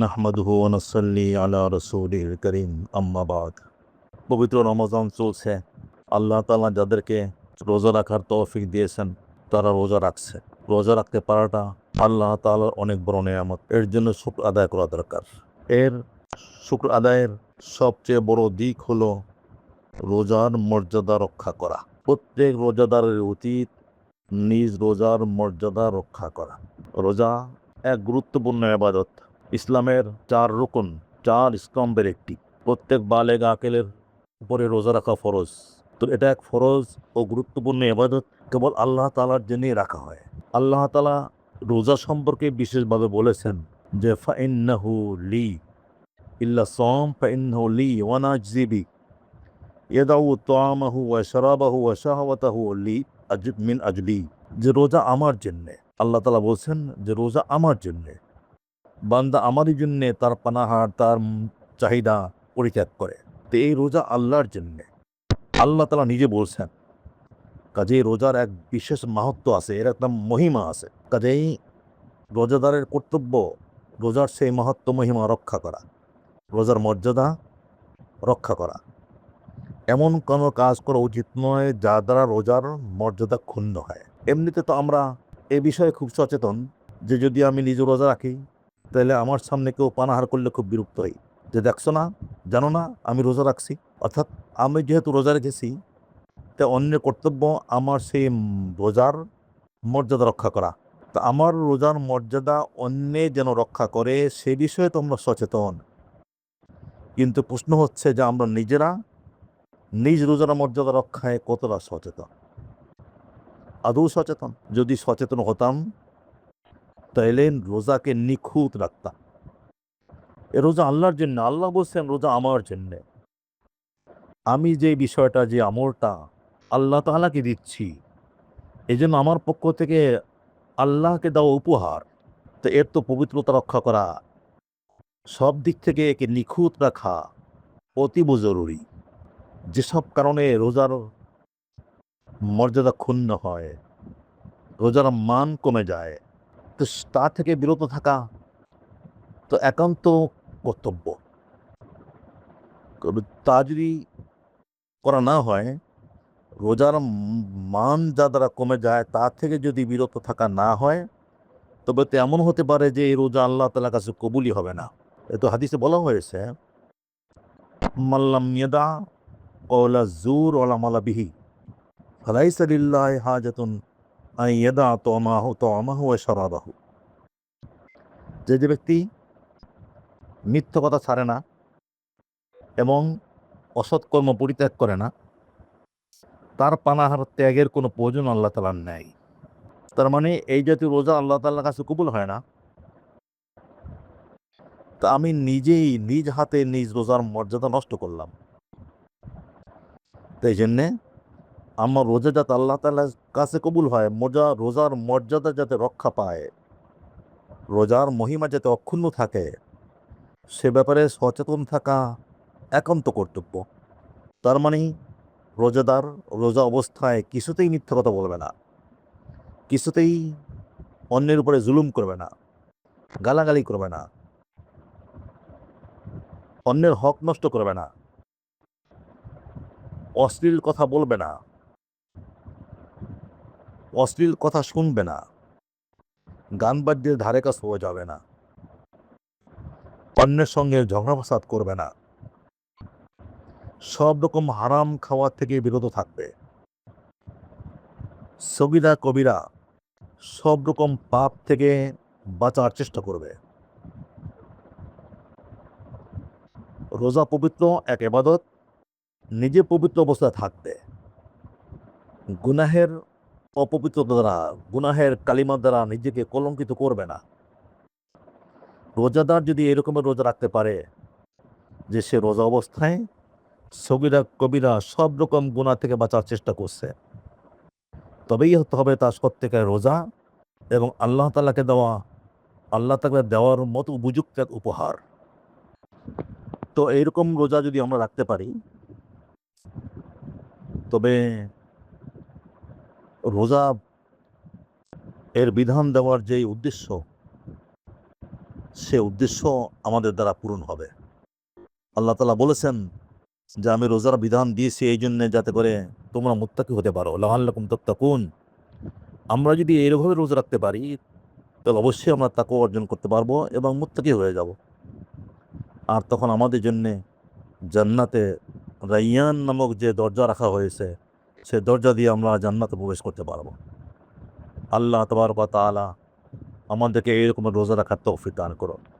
নাহমাদুহু ওনসল্লি আলা রসুলিল করিম আম্মাবাদ পবিত্র রমজান চলছে। আল্লাহ তালা যাদেরকে রোজা রাখার তৌফিক দিয়েছেন, তারা রোজা রাখছে। রোজা রাখতে পারাটা আল্লাহ তালার অনেক বড় নিয়ামত। এর জন্য শুক্র আদায় করা দরকার। এর শুক্র আদায়ের সবচেয়ে বড় দিক হলো রোজার মর্যাদা রক্ষা করা। প্রত্যেক রোজাদারের উচিত নিজ রোজার মর্যাদা রক্ষা করা। রোজা এক গুরুত্বপূর্ণ আবাদত ইসলামের চার রুকন, চার স্তম্ভের একটি। প্রত্যেক বালেগ আকেলের উপরে রোজা রাখা ফরজ। তো এটা এক ফরজ ও গুরুত্বপূর্ণ এবাদত কেবল আল্লাহ তালার জন্যই রাখা হয়। আল্লাহ তালা রোজা সম্পর্কে বিশেষভাবে বলেছেন যে, ফাইন্নাহু লি ইল্লা সম ফাইন্নাহু লি ওয়ানাজিবি ইয়াদাউ তামাহু ওয়া শারাবাহু ওয়া শাহওয়াতাহু লি আজব মিন আজলি। যে রোজা আমার জন্যে। আল্লাহ তালা বলছেন যে, রোজা আমার জন্যে। বান্দা আমারই জন্যে তার পানাহার তার চাহিদা পরিত্যাগ করে। তো এই রোজা আল্লাহর জন্যে। আল্লাহ তালা নিজে বলছেন, কাজেই রোজার এক বিশেষ মাহাত্ম আছে, এর একটা মহিমা আছে। কাজেই রোজাদারের কর্তব্য রোজার সেই মাহাত্ম মহিমা রক্ষা করা, রোজার মর্যাদা রক্ষা করা। এমন কোনো কাজ করা উচিত নয় যা দ্বারা রোজার মর্যাদা ক্ষুণ্ণ হয়। এমনিতে তো আমরা এ বিষয়ে খুব সচেতন যে যদি আমি নিজ রোজা রাখি তাহলে আমার সামনে কেউ পানাহার করলে খুব বিরক্ত হই। যে দেখছ না, জানো না, আমি রোজা রাখছি। অর্থাৎ আমি যেহেতু রোজা রেখেছি, তা অন্যের কর্তব্য আমার সেই রোজার মর্যাদা রক্ষা করা। তা আমার রোজার মর্যাদা অন্যে যেন রক্ষা করে, সে বিষয়ে তোমরা সচেতন। কিন্তু প্রশ্ন হচ্ছে যে আমরা নিজেরা নিজ রোজার মর্যাদা রক্ষায় কতটা সচেতন? আদৌ সচেতন? যদি সচেতন হতাম তাইলে রোজাকে নিখুঁত রাখতাম। এ রোজা আল্লাহর জন্য, আল্লাহ বলছেন রোজা আমার জন্যে। আমি যে বিষয়টা, যে আমলটা আল্লাহ তাআলাকে দিচ্ছি এই জন্য আমার পক্ষ থেকে আল্লাহকে দেওয়া উপহার। তো এর তো পবিত্রতা রক্ষা করা, সব দিক থেকে একে নিখুঁত রাখা অতীব জরুরি। যেসব কারণে রোজার মর্যাদা ক্ষুণ্ণ হয়, রোজার মান কমে যায় তো তা থেকে বিরত থাকা তো একান্ত কর্তব্য। তবে তা যদি করা না হয়, রোজার মান যা দ্বারা কমে যায়, তা থেকে যদি বিরত থাকা না হয়, তবে তো এমন হতে পারে যে এই রোজা আল্লাহ তালার কাছে কবুলই হবে না। এ তো হাদিসে বলা হয়েছে মাল্লাম ইয়াদা কওলা জুর ওলা মালা বিহি, ফালাইসা লিল্লাহি হাজাতুন তামাহু যে যে ব্যক্তি মিথ্য কথা ছাড়ে না এবং অসৎ কর্ম পরিত্যাগ করে না, তার পানাহার ত্যাগের কোনো প্রয়োজন আল্লাহ তালার নেই। তার মানে এই জাতীয় রোজা আল্লাহ তাল্লার কাছে কবুল হয় না। তা আমি নিজেই নিজ হাতে নিজ রোজার মর্যাদা নষ্ট করলাম। তাই জন্যে আমার রোজা যাতে আল্লাহ তাল্লার কাছে কবুল হয়, মজা, রোজার মর্যাদা যাতে রক্ষা পায়, রোজার মহিমা যাতে অক্ষুণ্ণ থাকে, সে ব্যাপারে সচেতন থাকা একান্ত কর্তব্য। তার মানে রোজাদার রোজা অবস্থায় কিছুতেই মিথ্যা কথা বলবে না, কিছুতেই অন্যের উপরে জুলুম করবে না, গালাগালি করবে না, অন্যের হক নষ্ট করবে না, অশ্লীল কথা বলবে না। অশ্লীল কথা শুনবে না। গান বাদ্যের ধারে কাছে হয়ে যাবে না। অন্যের সঙ্গে ঝগড়া ফাসাদ করবে না। সব রকম হারাম খাওয়া থেকে বিরত থাকবে। সগিরা, কবিরা সব রকম পাপ থেকে বাঁচার চেষ্টা করবে। রোজা পবিত্র এক এবাদত নিজে পবিত্র অবস্থায় থাকবে। গুনাহের অপবিত্রতা দ্বারা, গুনাহের কালিমা দ্বারা নিজেকে কলঙ্কিত করবে না। রোজাদার যদি এরকমের রোজা রাখতে পারে, যে সে রোজা অবস্থায় সগিরা, কবিরা সব রকম গুণা থেকে বাঁচার চেষ্টা করছে। তবেই হতে হবে তার সত্যিকার রোজা এবং আল্লাহ তালাকে দেওয়া, আল্লাহ তাকে দেওয়ার মতো উপযুক্ত এক উপহার। তো এইরকম রোজা যদি আমরা রাখতে পারি, তবে রোজা এর বিধান দেওয়ার যে উদ্দেশ্য, সে উদ্দেশ্য আমাদের দ্বারা পূরণ হবে। আল্লাহ তালা বলেছেন যে, আমি রোজার বিধান দিয়েছি এই জন্যে যাতে করে তোমরা মুত্তাকি হতে পারো। লাহাল্লাকুম তত্তাকুন। আমরা যদি এইভাবে রোজা রাখতে পারি, তাহলে অবশ্যই আমরা তাকে অর্জন করতে পারব এবং মুত্তাকি হয়ে যাব। আর তখন আমাদের জন্যে জান্নাতে রাইয়ান নামক যে দরজা রাখা হয়েছে সে দরজা দিয়ে আমরা জান্নাতে প্রবেশ করতে পারব। আল্লাহ তবরক তাআলা আমাদেরকে এইরকম রোজা রাখার তৌফিক দান করো